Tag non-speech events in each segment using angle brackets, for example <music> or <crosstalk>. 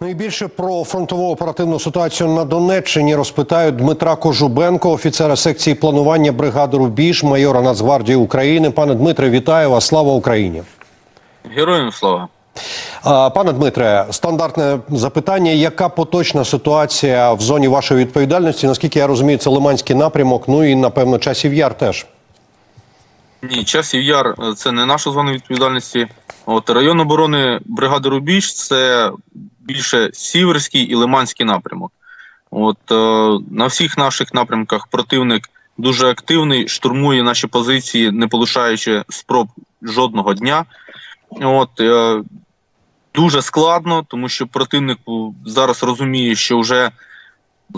Найбільше про фронтову оперативну ситуацію на Донеччині розпитають Дмитра Кожубенко, офіцера секції планування бригади Рубіж, майора Нацгвардії України. Пане Дмитре, вітаю вас! Слава Україні! Героям слава. Пане Дмитре, стандартне запитання: яка поточна ситуація в зоні вашої відповідальності? Наскільки я розумію, це Лиманський напрямок, ну і напевно часів яр теж. Ні, часів яр це не наша зона відповідальності. От район оборони бригади Рубіж це більше сіверський і лиманський напрямок. От е, на всіх наших напрямках противник дуже активний, штурмує наші позиції, не полишаючи спроб жодного дня. От е, дуже складно, тому що противник зараз розуміє, що вже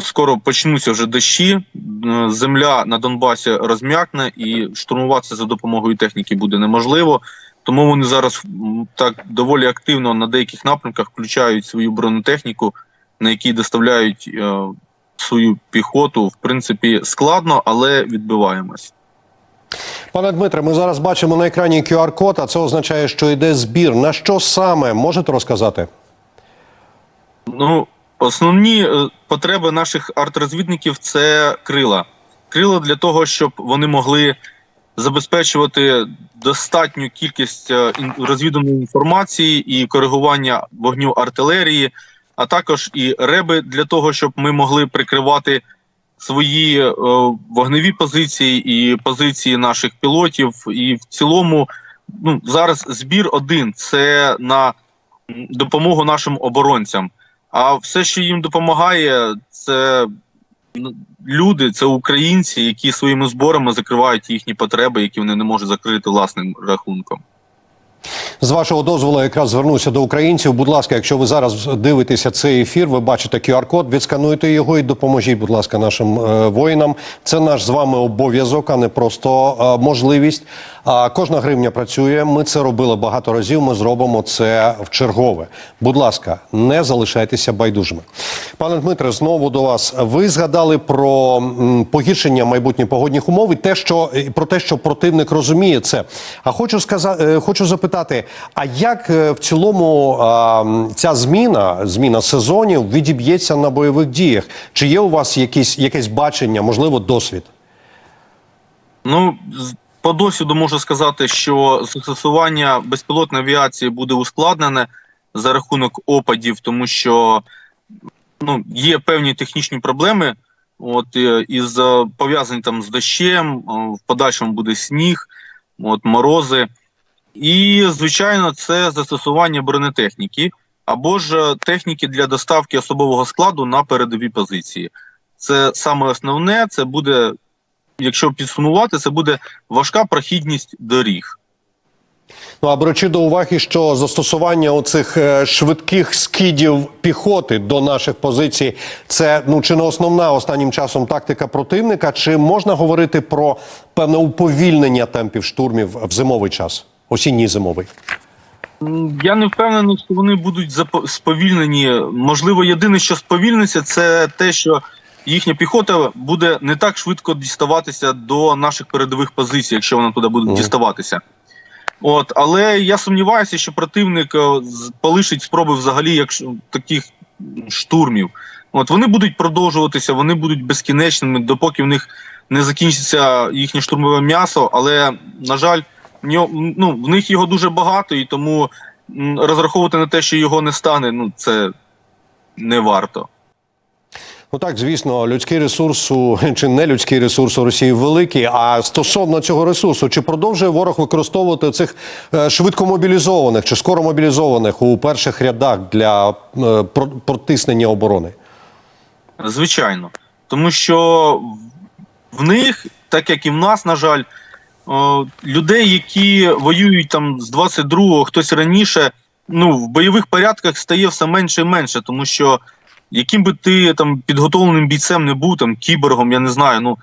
скоро почнуться вже дощі. е, Земля на Донбасі розм'якне і штурмуватися за допомогою техніки буде неможливо. Тому вони зараз так доволі активно на деяких напрямках включають свою бронетехніку, на якій доставляють е, свою піхоту. В принципі, складно, але відбиваємось. Пане Дмитре, ми зараз бачимо на екрані QR-код, а це означає, що йде збір. На що саме можете розказати? Ну, основні е, потреби наших артрозвідників це крила. Крила для того, щоб вони могли забезпечувати достатню кількість е, розвіданої інформації і коригування вогню артилерії, а також і реби для того, щоб ми могли прикривати свої е, вогневі позиції і позиції наших пілотів. І в цілому, ну зараз збір один це на допомогу нашим оборонцям. А все, що їм допомагає, це люди, це українці, які своїми зборами закривають їхні потреби, які вони не можуть закрити власним рахунком. З вашого дозволу, якраз звернуся до українців. Будь ласка, якщо ви зараз дивитеся цей ефір, ви бачите QR-код, відскануйте його і допоможіть, будь ласка, нашим е, воїнам. Це наш з вами обов'язок, а не просто е, можливість. А кожна гривня працює. Ми це робили багато разів. Ми зробимо це в чергове. Будь ласка, не залишайтеся байдужими. Пане Дмитре, знову до вас. Ви згадали про погіршення майбутніх погодних умов і те, що про те, що противник розуміє це. А хочу сказати, хочу запитати: а як е, в цілому ця зміна, зміна сезонів відіб'ється на бойових діях? Чи є у вас якісь якесь бачення, можливо, досвід? Ну, по досвіду можу сказати, що застосування безпілотної авіації буде ускладнене за рахунок опадів, тому що ну, є певні технічні проблеми, от е, із е, пов'язані там з дощем, е, в подальшому буде сніг, от морози. І, звичайно, це застосування бронетехніки або ж техніки для доставки особового складу на передові позиції. Це саме основне, це буде якщо підсумувати, це буде важка прохідність доріг. Ну а беручи до уваги, що застосування оцих е, швидких скидів піхоти до наших позицій, це ну чи не основна останнім часом тактика противника, чи можна говорити про певне уповільнення темпів штурмів в зимовий час, осінній зимовий? Я не впевнений, що вони будуть сповільнені. Можливо, єдине, що сповільниться, це те, що їхня піхота буде не так швидко діставатися до наших передових позицій, якщо вона туди буде діставатися. От, але я сумніваюся, що противник е, полишить спроби взагалі якщо таких штурмів. От вони будуть продовжуватися, вони будуть безкінечними, допоки в них не закінчиться їхнє штурмове м'ясо. Але на жаль, ну, в них його дуже багато, і тому розраховувати на те, що його не стане, ну це не варто. Ну так, звісно, людський ресурс <laughs> чи не людський ресурс у Росії великий. А стосовно цього ресурсу, чи продовжує ворог використовувати цих е, швидкомобілізованих чи скоро мобілізованих у перших рядах для е, про- протиснення оборони? Звичайно. Тому що в них, так як і в нас, на жаль, людей, які воюють там з 22-го, хтось раніше, ну, в бойових порядках стає все менше і менше, тому що яким би ти там підготовленим бійцем не був, там кіборгом, я не знаю, ну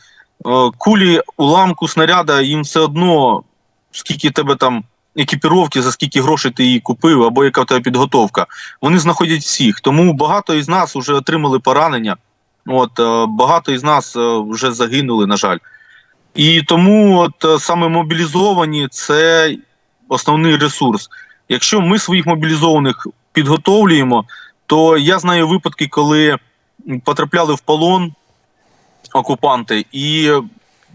е, кулі уламку снаряда, їм все одно, скільки тебе там екіпіровки, за скільки грошей ти її купив, або яка в тебе підготовка. Вони знаходять всіх. Тому багато із нас вже отримали поранення. От е, багато із нас е, вже загинули, на жаль. І тому от саме мобілізовані це основний ресурс. Якщо ми своїх мобілізованих підготовлюємо, то я знаю випадки, коли потрапляли в полон окупанти, і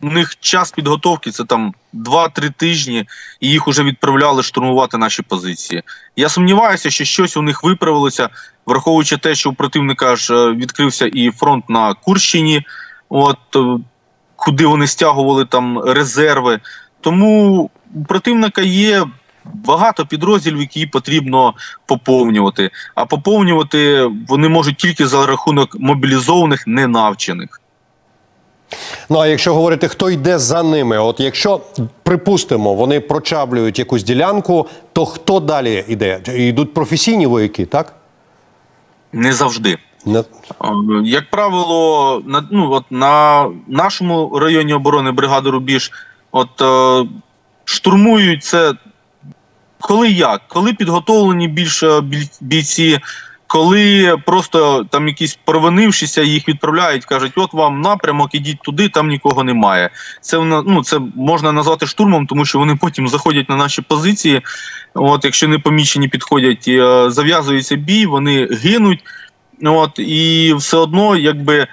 у них час підготовки це там 2-3 тижні, і їх вже відправляли штурмувати наші позиції. Я сумніваюся, що щось у них виправилося, враховуючи те, що у противника ж е, відкрився і фронт на Курщині, от е, куди вони стягували там резерви. Тому у противника є багато підрозділів, які потрібно поповнювати. А поповнювати вони можуть тільки за рахунок мобілізованих, ненавчених. Ну а якщо говорити, хто йде за ними, от якщо припустимо, вони прочаблюють якусь ділянку, то хто далі йде? Йдуть професійні вояки, так? Не завжди. Не- Як правило, на, ну, от на нашому районі оборони бригади Рубіж от, е, штурмують це коли як? Коли підготовлені більше бійці, коли просто там якісь провинившися, їх відправляють, кажуть, от вам напрямок, ідіть туди, там нікого немає. Це ну, це можна назвати штурмом, тому що вони потім заходять на наші позиції. От, якщо не помічені підходять, е, зав'язується бій, вони гинуть. От, і все одно, якби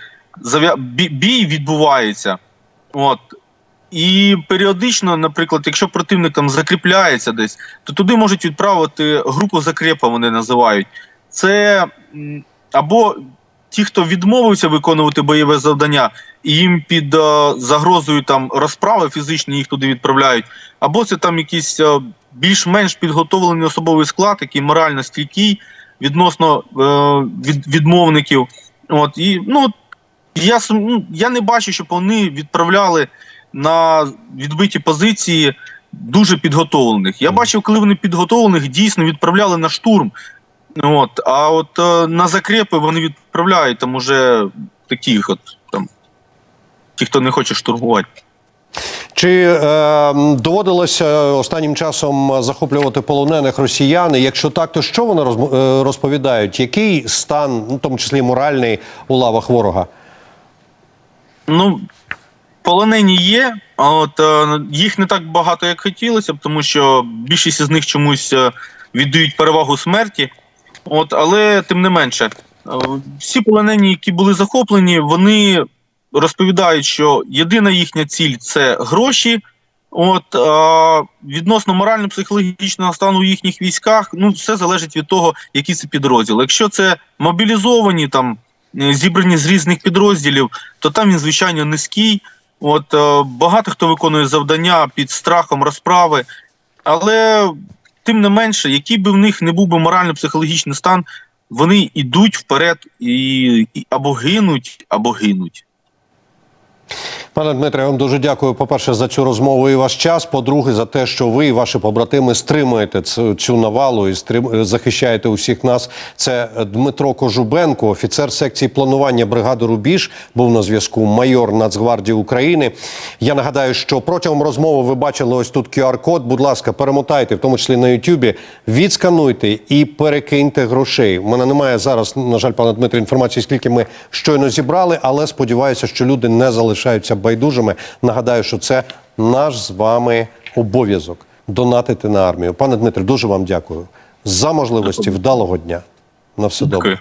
бій відбувається. От. І періодично, наприклад, якщо противник там закріпляється десь, то туди можуть відправити групу закрепа, вони називають. Це або ті, хто відмовився виконувати бойове завдання, і їм під е, загрозою там розправи фізичні їх туди відправляють, або це там якийсь е, більш-менш підготовлений особовий склад, який морально стійкий відносно е, від, відмовників. От і ну я ну, я не бачу, щоб вони відправляли на відбиті позиції дуже підготовлених. Я бачив, коли вони підготовлених дійсно відправляли на штурм. От, а от е, на закрепи вони відправляють там уже таких, от там ті, хто не хоче штурмувати. Чи е, доводилося останнім часом захоплювати полонених росіян? І Якщо так, то що вони е, розповідають? Який стан, ну, в тому числі моральний, у лавах ворога? Ну, полонені є, от е, їх не так багато, як хотілося б, тому що більшість із них чомусь е, віддають перевагу смерті. От, але тим не менше, е, всі полонені, які були захоплені, вони розповідають, що єдина їхня ціль це гроші. От а відносно морально-психологічного стану у їхніх військах, ну все залежить від того, які це підрозділи. Якщо це мобілізовані там зібрані з різних підрозділів, то там він звичайно низький. От е, багато хто виконує завдання під страхом розправи, але тим не менше, який би в них не був би морально-психологічний стан, вони йдуть вперед і, і або гинуть, або гинуть. Пане Дмитре, я вам дуже дякую. По-перше, за цю розмову і ваш час. По-друге, за те, що ви і ваші побратими стримуєте цю, цю навалу і стрим... захищаєте усіх нас. Це Дмитро Кожубенко, офіцер секції планування бригади Рубіж, був на зв'язку майор Нацгвардії України. Я нагадаю, що протягом розмови ви бачили ось тут QR-код. Будь ласка, перемотайте, в тому числі на Ютубі, відскануйте і перекиньте грошей. У мене немає зараз, на жаль, пане Дмитре, інформації, скільки ми щойно зібрали, але сподіваюся, що люди не залишаються байдужими. Нагадаю, що це наш з вами обов'язок донатити на армію. Пане Дмитре, дуже вам дякую за можливості вдалого дня. На все добре.